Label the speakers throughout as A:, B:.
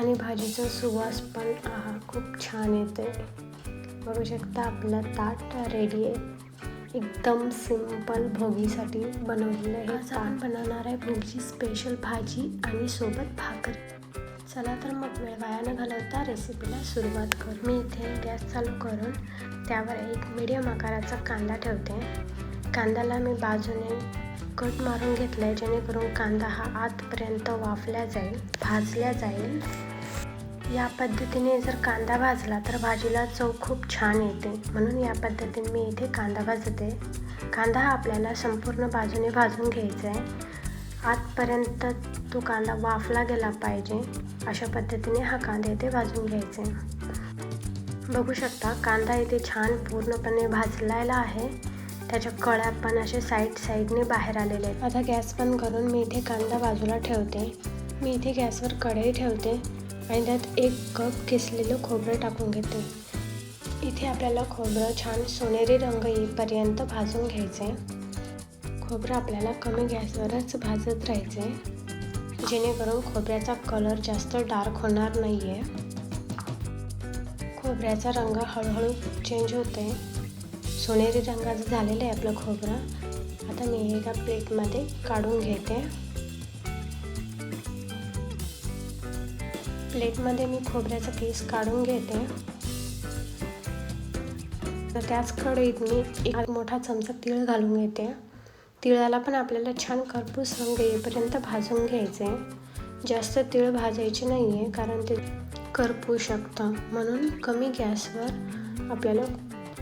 A: आणि भाजीचा सुवास पण आहा खूप छान येते बघू शकता आपलं ताट रेडी आहे. एकदम सिंपल भोगीसाठी बनवलेलं आहे आज आपण बनवणार आहे भोगीची स्पेशल भाजी आणि सोबत भाकर. चला तर मग वेळ वाया न घालवता रेसिपीला सुरुवात करू. मी इथे गॅस चालू करून त्यावर एक मीडियम आकाराचा कांदा ठेवते. कांद्याला मी बाजूने कट मारून घेतला आहे जेणेकरून कांदा हा आतपर्यंत वाफल्या जाईल भाजल्या जाईल. या पद्धतीने जर कांदा भाजला तर भाजीला चव खूप छान येते. म्हणून या पद्धतीने मी इथे कांदा भाजते. कांदा हा आपल्याला संपूर्ण बाजूने भाजून घ्यायचा आहे. आतपर्यंत तो कांदा वाफला गेला पाहिजे. अशा पद्धतीने हा कांदा इथे भाजून घ्यायचा आहे. बघू शकता कांदा इथे छान पूर्णपणे भाजलेला आहे. त्याच्या कळ्या पण असे साईड साईडने बाहेर आलेले आहेत. आता गॅस बंद करून मी इथे कांदा बाजूला ठेवते. मी इथे गॅसवर कढई ठेवते. आणि त्यात एक कप किसलेलं खोबरं टाकून घेते. इथे आपल्याला खोबरं छान सोनेरी रंग येईपर्यंत भाजून घ्यायचे. खोबरं आपल्याला कमी गॅसवरच भाजत राहायचे. जेणेकरून खोबऱ्याचा कलर जास्त डार्क होणार नाही आहे खोबऱ्याचा रंग हळूहळू चेंज होते सोनेरी रंगाचं झालेलं आहे आपलं खोबरं. आता मी एका प्लेटमध्ये काढून घेते. प्लेटमध्ये मी खोबऱ्याचा पीस काढून घेते. तर त्याच कढईत मी एक मोठा चमचा तीळ घालून घेते. तिळाला पण आपल्याला छान कर्पूस रंग येईपर्यंत भाजून घ्यायचे. जास्त तीळ भाजायचे नाही आहे कारण ते करपू शकतं. म्हणून कमी गॅसवर आपल्याला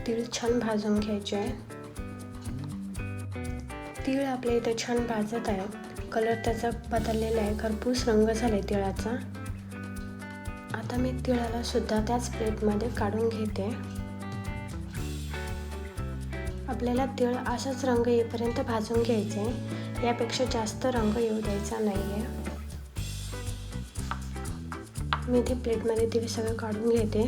A: तीळ छान भाजून घ्यायचे आहे. तीळ आपल्या इथे छान भाजत आहे. कलर त्याचा बदललेला आहे. खरपूस रंग झाला आहे तिळाचा. आता मी तिळाला सुद्धा त्याच प्लेटमध्ये काढून घेते. आपल्याला तिळ असाच रंग येईपर्यंत भाजून घ्यायचे. यापेक्षा जास्त रंग येऊ द्यायचा नाही आहे मी ते प्लेटमध्ये तिळ सगळं काढून घेते.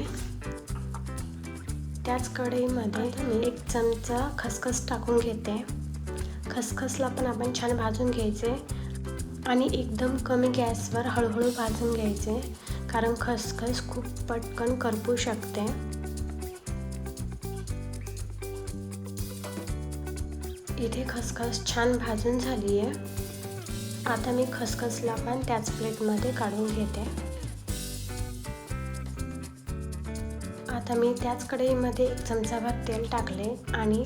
A: त्याच कढईमध्ये मी एक चमचा खसखस टाकून घेते. खसखसला पण आपण छान भाजून घ्यायचे आणि एकदम कमी गॅसवर हळूहळू भाजून घ्यायचे. कारण खसखस खूप पटकन करपू शकते. इथे खसखस छान भाजून झाली आहे आता मी खसखसला पण त्याच प्लेटमध्ये काढून घेते. आता मी त्याच कढईमध्ये एक चमचाभर तेल टाकले आणि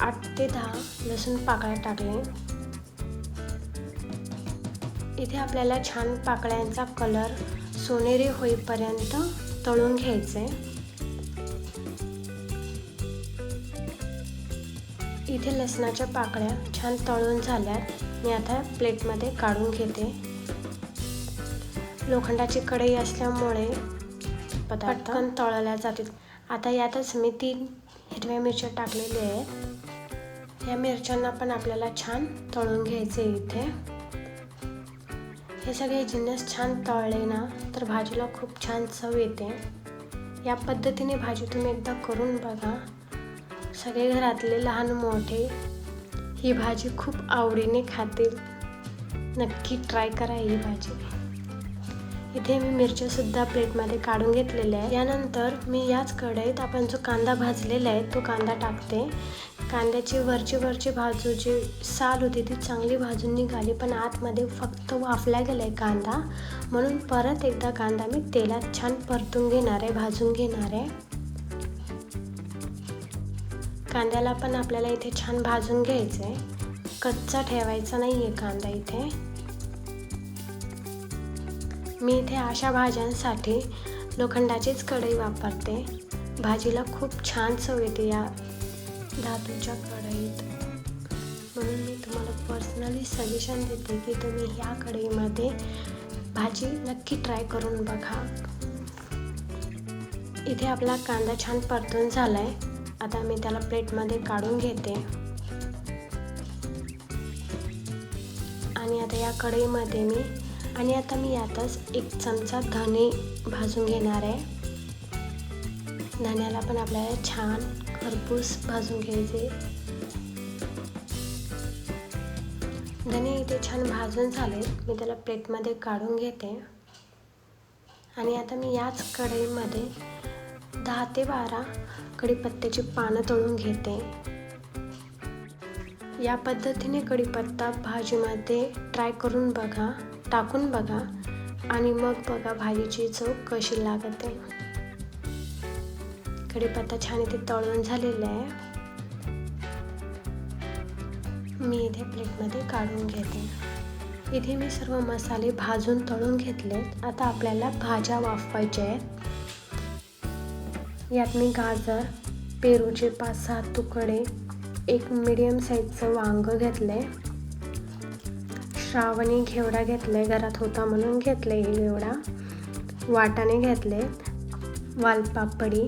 A: आठ ते दहा लसूण पाकळ्या टाकले. इथे आपल्याला छान पाकळ्यांचा कलर सोनेरी होईपर्यंत तळून घ्यायचे. इथे लसणाच्या पाकळ्या छान तळून झाल्या. मी आता प्लेटमध्ये काढून घेते. लोखंडाची कढई असल्यामुळे पदार्थ तळल्या जातील. आता यातच मी तीन हिरव्या मिरच्या टाकलेल्या आहेत. या मिरच्यांना पण आपल्याला छान तळून घ्यायचे इथे. हे सगळे जिन्नस छान तळले ना तर भाजीला खूप छान चव येते. या पद्धतीने भाजी तुम्ही एकदा करून बघा. सगळे घरातले लहान मोठे ही भाजी खूप आवडीने खातील. नक्की ट्राय करा ही भाजी. इथे मी मिरच्यासुद्धा प्लेटमध्ये काढून घेतलेल्या आहे यानंतर मी याच कढईत आपण जो कांदा भाजलेला आहे तो कांदा टाकते. कांद्याची वरची वरची बाजू जी साल होती ती चांगली भाजून निघाली पण आतमध्ये फक्त वाफला गेला आहे कांदा. म्हणून परत एकदा कांदा मी तेलात छान परतून घेणार आहे भाजून घेणार आहे. कांद्याला पण आपल्याला इथे छान भाजून घ्यायचं आहे कच्चा ठेवायचा नाही आहे कांदा इथे. मी इथे अशा भाज्यांसाठी लोखंडाचीच कढई वापरते. भाजीला खूप छान चव येते या धातूच्या कढईत म्हणून मी तुम्हाला पर्सनली सजेशन देते की तुम्ही ह्या कढईमध्ये भाजी नक्की ट्राय करून बघा. इथे आपला कांदा छान परतून झाला आहे आता मी त्याला प्लेटमध्ये काढून घेते. आणि आता या कढईमध्ये मी आणि आता मी यातच एक चमचा धने भाजून घेणार आहे. धन्याला पण आपल्याला छान खरपूस भाजून घ्यायचे. धने इथे छान भाजून झाले. मी त्याला प्लेटमध्ये काढून घेते. आणि आता मी याच कढईमध्ये दहा ते बारा कढीपत्त्याची पानं तळून घेते. या पद्धतीने कढीपत्ता भाजीमध्ये ट्राय करून बघा टाकून बघा आणि मग बघा भाजीची चव कशी लागते. कढीपत्ता छान इथे तळून झालेला आहे. मी इथे प्लेटमध्ये काढून घेते. इथे मी सर्व मसाले भाजून तळून घेतले. आता आपल्याला भाज्या वाफवायच्या आहेत. यात मी गाजर पेरूचे पाच सहा तुकडे एक मिडियम साईजचं वांग घेतलंय. श्रावणी घेवडा घेतलाय घरात होता म्हणून घेतले हे घेवडा वाटाणे घेतले वालपापडी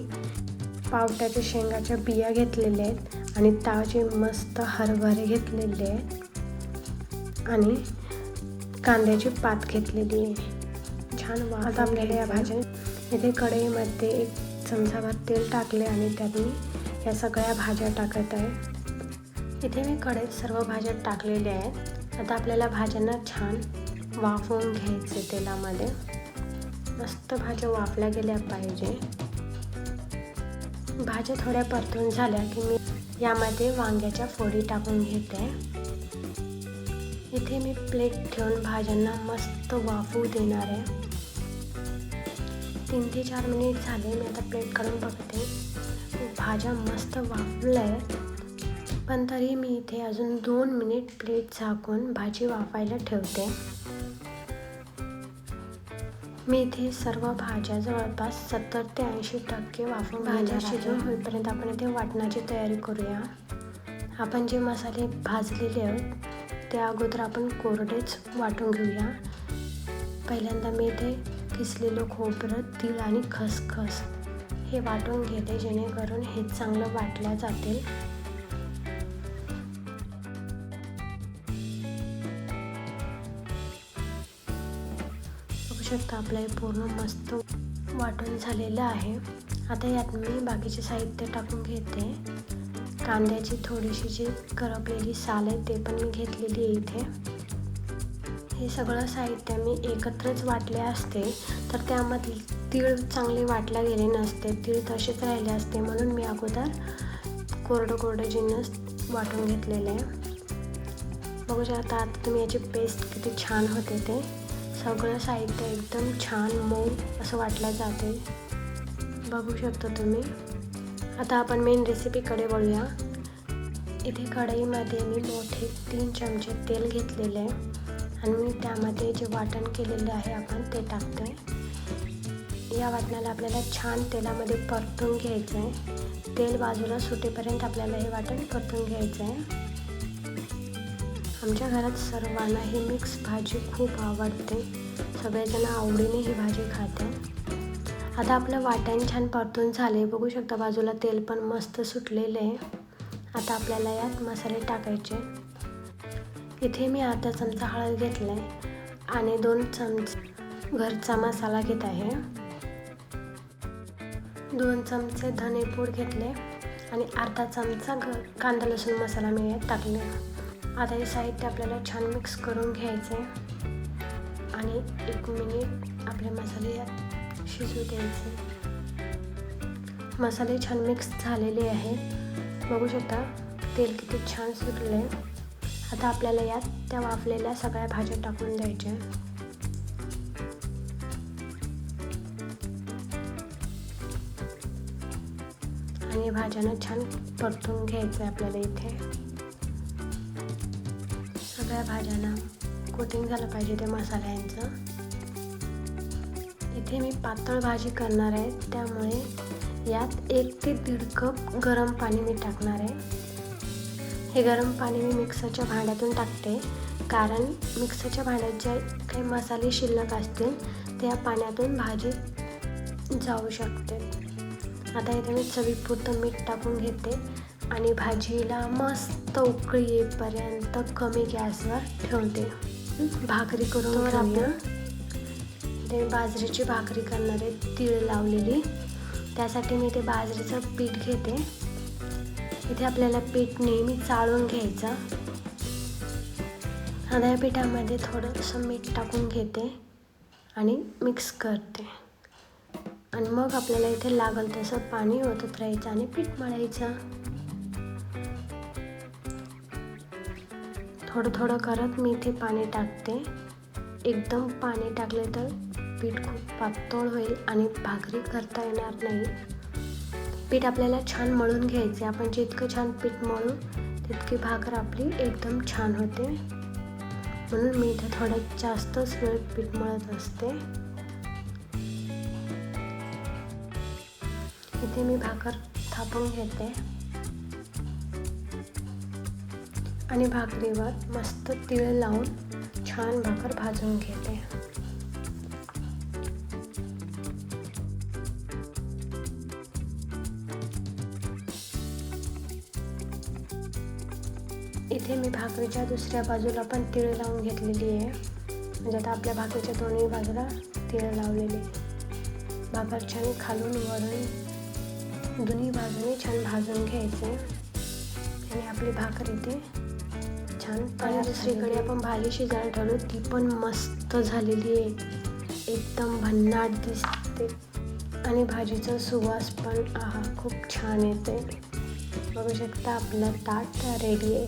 A: पावट्याच्या शेंगाच्या बिया घेतलेल्या आहेत आणि ताजे मस्त हरभरे घेतलेले आहेत. आणि कांद्याची पात घेतलेली आहे. छान वाद आपल्याला या भाज्या इथे कढईमध्ये एक चमचाभर तेल टाकले आणि त्यात मी या सगळ्या भाज्या टाकत आहे. इथे मी कढईत सर्व भाज्या टाकलेल्या आहेत. आता आपल्याला भाज्यांना छान वाफवून घ्यायचे तेलामध्ये. मस्त भाज्या वाफल्या गेल्या पाहिजे. भाज्या थोड्या परतून झाल्या की मी यामध्ये वांग्याच्या फोडी टाकून घेते. इथे मी प्लेट ठेवून भाज्यांना मस्त वाफवू देणार आहे. तीन ते चार मिनिट झाले मी आता प्लेट काढून बघते. भाज्या मस्त वाफल्या आहेत. पण तरी मी इथे अजून दोन मिनिट प्लेट झाकून भाजी वाफायला ठेवते. मी इथे सर्व भाज्या जवळपास सत्तर ते ऐंशी टक्के वाफून भाज्या शिजून होईपर्यंत आपण इथे वाटणाची तयारी करूया. आपण जे मसाले भाजलेले आहेत ते अगोदर आपण कोरडेच वाटून घेऊया. पहिल्यांदा मी इथे किसलेलं खोबरं तीळ आणि खसखस हे वाटून घेते जेणेकरून हे चांगलं वाटल्या जातील. शकता आपलं हे पूर्ण मस्त वाटून झालेलं आहे. आता यात मी बाकीचे साहित्य टाकून घेते. कांद्याची थोडीशी जी करपलेली साल आहे ते पण मी घेतलेली आहे इथे. हे सगळं साहित्य मी एकत्रच वाटले असते तर त्यामध्ये तीळ चांगले वाटल्या गेले नसते. तीळ तसेच राहिले असते म्हणून मी अगोदर कोरडं कोरडं जिन्नस वाटून घेतलेलं आहे. बघू शकता आता तुम्ही याची पेस्ट किती छान होते ते. सगळं साहित्य एकदम छान मऊ असं वाटलं जाते बघू शकता तुम्ही. आता आपण मेन रेसिपीकडे वळूया. इथे कढईमध्ये मी मोठे तीन चमचे तेल घेतलेले आहे. आणि मी त्यामध्ये जे वाटण केलेलं आहे आपण ते टाकतो आहे या वाटणाला आपल्याला छान तेलामध्ये परतून घ्यायचं आहे तेल बाजूला सुटेपर्यंत आपल्याला हे वाटण परतून घ्यायचं आहे आमच्या घरात सर्वांना ही मिक्स भाजी खूप आवडते. सगळेजण आवडीने ही भाजी खाते आता आपलं वाटण छान परतून झाले बघू शकता बाजूला तेल पण मस्त सुटलेले आहे. आता आपल्याला यात मसाले टाकायचे. इथे मी अर्धा चमचा हळद घेतला आहे आणि दोन चमच घरचा मसाला घेत आहे. दोन चमचे धनेपूड घेतले आणि अर्धा चमचा घ कांदा लसूण मसाला मी यात टाकले. आता हे साहित्य आपल्याला छान मिक्स करून घ्यायचं आहे आणि एक मिनिट आपले मसाले यात शिजू द्यायचे. मसाले छान मिक्स झालेले आहेत बघू शकता तेल किती छान सुटले आता आपल्याला यात त्या वाफलेल्या सगळ्या भाज्या टाकून द्यायच्या. आणि भाज्यांना छान परतून घ्यायचं आहे आपल्याला इथे. सगळ्या भाज्यांना कोटिंग झालं पाहिजे ते मसाल्यांचं. इथे मी पातळ भाजी करणार आहे त्यामुळे यात एक ते दीड कप गरम पाणी मी टाकणार आहे. हे गरम पाणी मी मिक्सरच्या भांड्यातून टाकते कारण मिक्सरच्या भांड्यात जे काही मसाले शिल्लक असतील त्या पाण्यातून भाजी जाऊ शकते. आता इथे मी चवीपुरतं मीठ टाकून घेते. आणि भाजीला मस्त उकळी येईपर्यंत कमी गॅसवर ठेवते. भाकरी करून घेऊया ते बाजरीची भाकरी करणारे तीळ लावलेली. त्यासाठी मी ते बाजरीचं पीठ घेते. इथे आपल्याला पीठ नेहमी चाळून घ्यायचं. आता या पिठामध्ये थोडंसं मीठ टाकून घेते आणि मिक्स करते. आणि मग आपल्याला इथे लागल तसं पाणी ओतत राहायचं आणि पीठ मळायचं. थोडं थोडं करत मी इथे पाणी टाकते. एकदम पाणी टाकले तर पीठ खूप पातळ होईल आणि भाकरी करता येणार नाही. पीठ आपल्याला छान मळून घ्यायचे. आपण जितकं छान पीठ मळू तितकी भाकर आपली एकदम छान होते. म्हणून मी इथे थोडं जास्तच वेळ पीठ मळत असते. इथे मी भाकर थापून घेते. आणि भाकरीवर मस्त तिळ लावून छान भाकर भाजून घेते. इथे मी भाकरीच्या दुसऱ्या बाजूला पण तिळ लावून घेतलेली आहे. म्हणजे आता आपल्या भाकरीच्या दोन्ही बाजूला तिळ लावलेली भाकर छान खालून वरून दोन्ही बाजूने छान भाजून घ्यायचे. आणि आपली भाकर इथे छान. आणि दुसरीकडे आपण भाली शिजायला ठेवलो ती पण मस्त झालेली आहे. एकदम भन्नाट दिसते. आणि भाजीचा सुवास पण आहा खूप छान येते बघू शकता आपलं ताट रेडी आहे.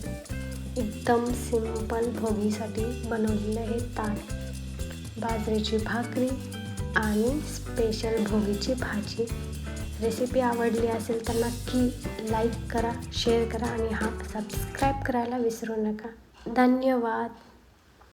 A: एकदम सिंपल भोगीसाठी बनवलेलं हे ताट. बाजरीची भाकरी आणि स्पेशल भोगीची भाजी. रेसिपी आवडली असेल तर नक्की लाईक करा शेअर करा आणि हा सबस्क्राईब करायला विसरू नका. धन्यवाद.